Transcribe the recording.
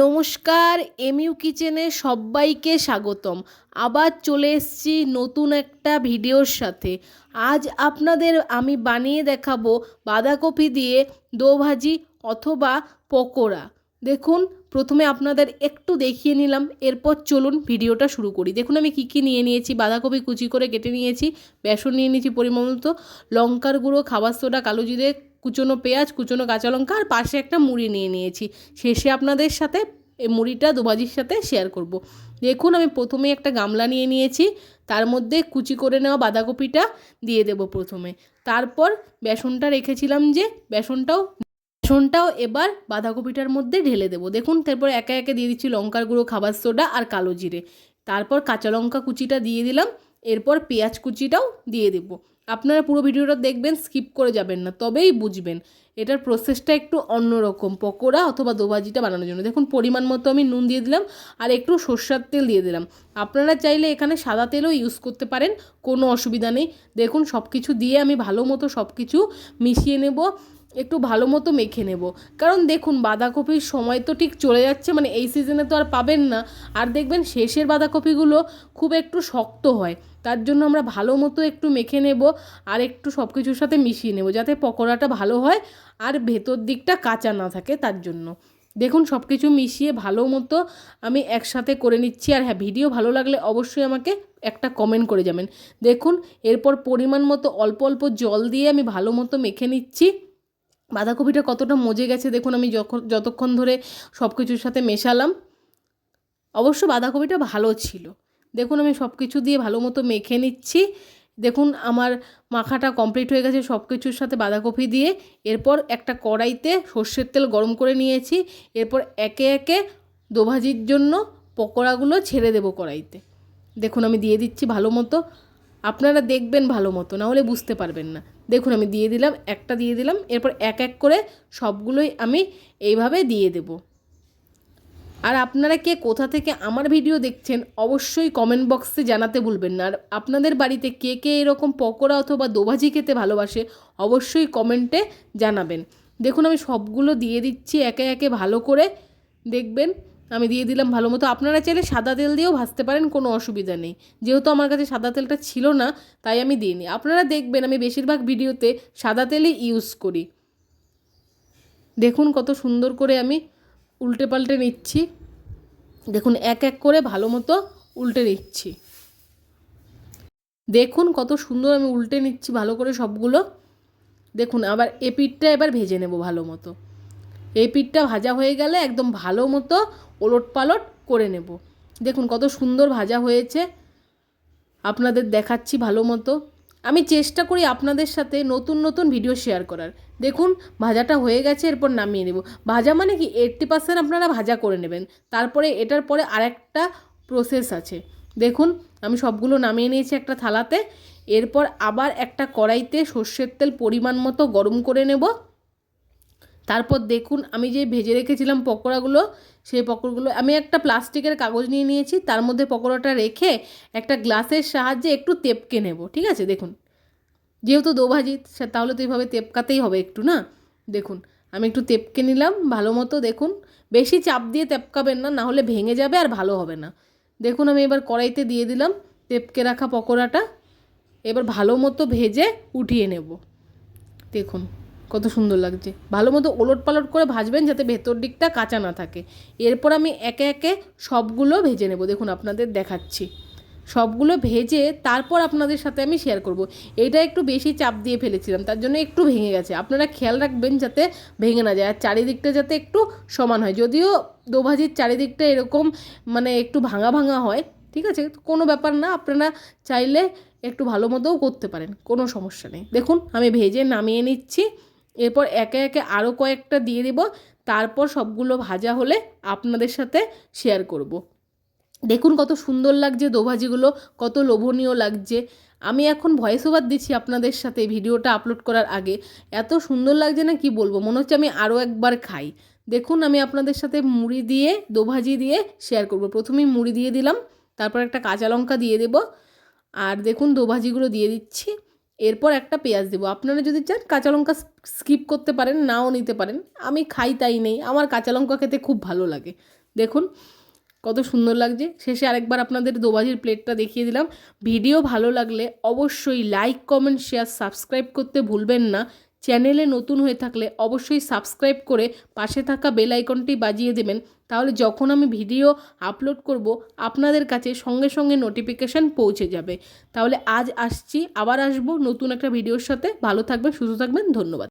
নমস্কার, এমইউ কিচেনে সবাইকে স্বাগতম। আবার চলে এসেছি নতুন একটা ভিডিওর সাথে। আজ আপনাদের আমি বানিয়ে দেখাবো বাঁধাকপি দিয়ে দো ভাজি অথবা পকোড়া। দেখুন, প্রথমে আপনাদের একটু দেখিয়ে নিলাম, এরপর চলুন ভিডিওটা শুরু করি। দেখুন, আমি কী কী নিয়ে নিয়েছি, বাঁধাকপি কুচি করে কেটে নিয়েছি, বেসন নিয়ে নিয়েছি পরিমাণ মতো, লঙ্কার গুঁড়ো, খাবার সোডা, কালো জিরে কুচনো পেঁয়াজ, কুচনো কাঁচা লঙ্কা আর পাশে একটা মুড়ি নিয়ে নিয়েছি। শেষে আপনাদের সাথে এই মুড়িটা দুবাজির সাথে শেয়ার করব। দেখুন, আমি প্রথমে একটা গামলা নিয়ে নিয়েছি, তার মধ্যে কুচি করে নেওয়া বাঁধাকপিটা দিয়ে দেব প্রথমে। তারপর বেসনটা রেখেছিলাম যে বেসনটাও বেসনটাও এবার বাঁধাকপিটার মধ্যে ঢেলে দেবো। দেখুন, তারপর একে একে দিয়ে দিচ্ছি লঙ্কার গুঁড়ো, খাবার সোডা আর কালো জিরে। তারপর কাঁচা লঙ্কা কুচিটা দিয়ে দিলাম, এরপর পেঁয়াজ কুচিটাও দিয়ে দেবো। আপনারা পুরো ভিডিওটা দেখবেন স্কিপ করে যাবেন না, তবেই বুঝবেন। এটার প্রসেসটা একটু অন্যরকম, পকোড়া অথবা দোভাজিটা বানানোর জন্য। দেখুন, পরিমাণ মতো আমি নুন দিয়ে দিলাম আর একটু সর্ষার তেল দিয়ে দিলাম। আপনারা চাইলে এখানে সাদা তেলও ইউজ করতে পারেন, কোনো অসুবিধা নেই। দেখুন সব কিছু দিয়ে আমি ভালো মতো সব কিছু মিশিয়ে নেব। একটু ভালো মতো মেখে নেব। কারণ দেখুন, বাঁধাকপির সময় তো ঠিক চলে যাচ্ছে মানে এই সিজনে তো আর পাবেন না। আর দেখবেন, শেষের বাঁধাকপিগুলো খুব একটু শক্ত হয়। তার জন্য আমরা ভালো মতো একটু মেখে নেব আর একটু সব কিছুর সাথে মিশিয়ে নেব, যাতে পকোড়াটা ভালো হয় আর ভেতর দিকটা কাঁচা না থাকে তার জন্য। দেখুন সব কিছু মিশিয়ে ভালো মতো আমি একসাথে করে নিচ্ছি। আর হ্যাঁ ভিডিও ভালো লাগলে অবশ্যই আমাকে একটা কমেন্ট করে যাবেন। দেখুন, এরপর পরিমাণ মতো অল্প অল্প জল দিয়ে আমি ভালো মতো মেখে নিচ্ছি। বাঁধাকপিটা কতটা মজে গেছে দেখুন, আমি যখন, যতক্ষণ ধরে সব কিছুর সাথে মেশালাম, অবশ্য বাঁধাকপিটা ভালো ছিল। দেখুন, আমি সব কিছু দিয়ে ভালো মতো মেখে নিচ্ছি। দেখুন, আমার মাখাটা কমপ্লিট হয়ে গেছে সব কিছুর সাথে বাঁধাকপি দিয়ে। এরপর একটা কড়াইতে সর্ষের তেল গরম করে নিয়েছি। এরপর একে একে দোভাজির জন্য পকোড়াগুলো ছেড়ে দেবো কড়াইতে। দেখুন, আমি দিয়ে দিচ্ছি ভালো মতো আপনারা দেখবেন ভালো মতো নাহলে বুঝতে পারবেন না। দেখুন, আমি দিয়ে দিলাম, একটা দিয়ে দিলাম, এরপর এক এক করে সবগুলোই আমি এইভাবে দিয়ে দেবো। আর আপনারা কে কোথা থেকে আমার ভিডিও দেখছেন, অবশ্যই কমেন্ট বক্সে জানাতে ভুলবেন না। আর আপনাদের বাড়িতে কে কে এরকম পকোড়া অথবা দোভাজি খেতে ভালোবাসে, অবশ্যই কমেন্টে জানাবেন। দেখুন, আমি সবগুলো দিয়ে দিচ্ছি, একে একে ভালো করে দেখবেন। আমি দিয়ে দিলাম ভালো মতো। আপনারা চাইলে সাদা তেল দিয়েও ভাজতে পারেন, কোনো অসুবিধা নেই। যেহেতু আমার কাছে সাদা তেলটা ছিল না, তাই আমি দিইনি আপনারা দেখবেন আমি বেশিরভাগ ভিডিওতে সাদা তেলই ইউজ করি। দেখুন কত সুন্দর করে আমি উল্টে পাল্টে নিচ্ছি। দেখুন, এক এক করে ভালো মতো উল্টে নিচ্ছি। দেখুন কত সুন্দর আমি উল্টে নিচ্ছি ভালো করে সবগুলো। দেখুন, আবার এ পিঠটা এবার ভেজে নেব ভালো মতো। এই পিঠটা ভাজা হয়ে গেলে একদম ভালো মতো ওলট পালট করে নেব। দেখুন কত সুন্দর ভাজা হয়েছে। আপনাদের দেখাচ্ছি ভালো মতো। আমি চেষ্টা করি আপনাদের সাথে নতুন নতুন ভিডিও শেয়ার করার। দেখুন ভাজাটা হয়ে গেছে, এরপর নামিয়ে নেব। ভাজা মানে কি? এইট্টি পার্সেন্ট আপনারা ভাজা করে নেবেন। তারপরে এটার পরে আরেকটা প্রসেস আছে। দেখুন, আমি সবগুলো নামিয়ে নিয়েছি একটা থালাতে। এরপর আবার একটা কড়াইতে সর্ষের তেল পরিমাণ মতো গরম করে নেব। তারপর দেখুন, আমি যে ভেজে রেখেছিলাম পকোড়াগুলো, সেই পকোড়াগুলো, আমি একটা প্লাস্টিকের কাগজ নিয়ে নিয়েছি, তার মধ্যে পকোড়াটা রেখে একটা গ্লাসের সাহায্যে একটু তেপকে নেব, ঠিক আছে? দেখুন। যেহেতু দোভাজি তাহলে তো এইভাবে তেপকাতেই হবে একটু, না? দেখুন, আমি একটু তেপকে নিলাম, ভালো মতো দেখুন। বেশি চাপ দিয়ে তেপকাবেন না নাহলে ভেঙে যাবে আর ভালো হবে না। দেখুন, আমি এবার কড়াইতে দিয়ে দিলাম তেপকে রাখা পকোড়াটা। এবার ভালো মতো ভেজে উঠিয়ে নেব। দেখুন। কত সুন্দর লাগছে। ভালো মতো ওলট পালট করে ভাজবেন যাতে ভেতর দিকটা কাঁচা না থাকে। এরপর আমি একে একে সবগুলো ভেজে নেব। দেখুন, আপনাদের দেখাচ্ছি। সবগুলো ভেজে তারপর আপনাদের সাথে আমি শেয়ার করব। এটা একটু বেশি চাপ দিয়ে ফেলেছিলাম, তার জন্য একটু ভেঙে গেছে। আপনারা খেয়াল রাখবেন যাতে ভেঙে না যায়, আর চারিদিকটা যাতে একটু সমান হয়। যদিও দোভাজির চারিদিকটা এরকম মানে একটু ভাঙা ভাঙা হয়, ঠিক আছে? কোনো ব্যাপার না, আপনারা চাইলে একটু ভালো মতোও করতে পারেন, কোনো সমস্যা নেই। দেখুন, আমি ভেজে নামিয়ে নিচ্ছি। এরপর একে একে আরও কয়েকটা দিয়ে দেব। তারপর সবগুলো ভাজা হলে আপনাদের সাথে শেয়ার করব। দেখুন কত সুন্দর লাগছে দোভাজিগুলো, কত লোভনীয় লাগছে। আমি এখন ভয়েস ওভার দিচ্ছি আপনাদের সাথে ভিডিওটা আপলোড করার আগে। এত সুন্দর লাগছে না কি বলব? মনে হচ্ছে আমি আরও একবার খাই। দেখুন আমি আপনাদের সাথে মুড়ি দিয়ে, দোভাজি দিয়ে শেয়ার করব। প্রথমেই মুড়ি দিয়ে দিলাম, তারপর একটা কাঁচা লঙ্কা দিয়ে দেব। আর দেখুন দোভাজিগুলো দিয়ে দিচ্ছি। এরপর একটা পেঁয়াজ দেবো। আপনারা যদি চান কাঁচা লঙ্কা স্কিপ করতে পারেন, নাও নিতে পারেন। আমি খাই তাই নেই। আমার কাঁচা লঙ্কা খেতে খুব ভালো লাগে। দেখুন কত সুন্দর লাগছে। শেষে আরেকবার আপনাদের দোবাজির প্লেটটা দেখিয়ে দিলাম। ভিডিও ভালো লাগলে অবশ্যই লাইক, কমেন্ট, শেয়ার, সাবস্ক্রাইব করতে ভুলবেন না। চ্যানেলে নতুন হয়ে থাকলে অবশ্যই সাবস্ক্রাইব করে পাশে থাকা বেল আইকনটি বাজিয়ে দেবেন। তাহলে যখন আমি ভিডিও আপলোড করব, আপনাদের কাছে সঙ্গে সঙ্গে নোটিফিকেশান পৌঁছে যাবে। তাহলে আজ আসছি, আবার আসব নতুন একটা ভিডিওর সাথে। ভালো থাকবেন, সুস্থ থাকবেন, ধন্যবাদ।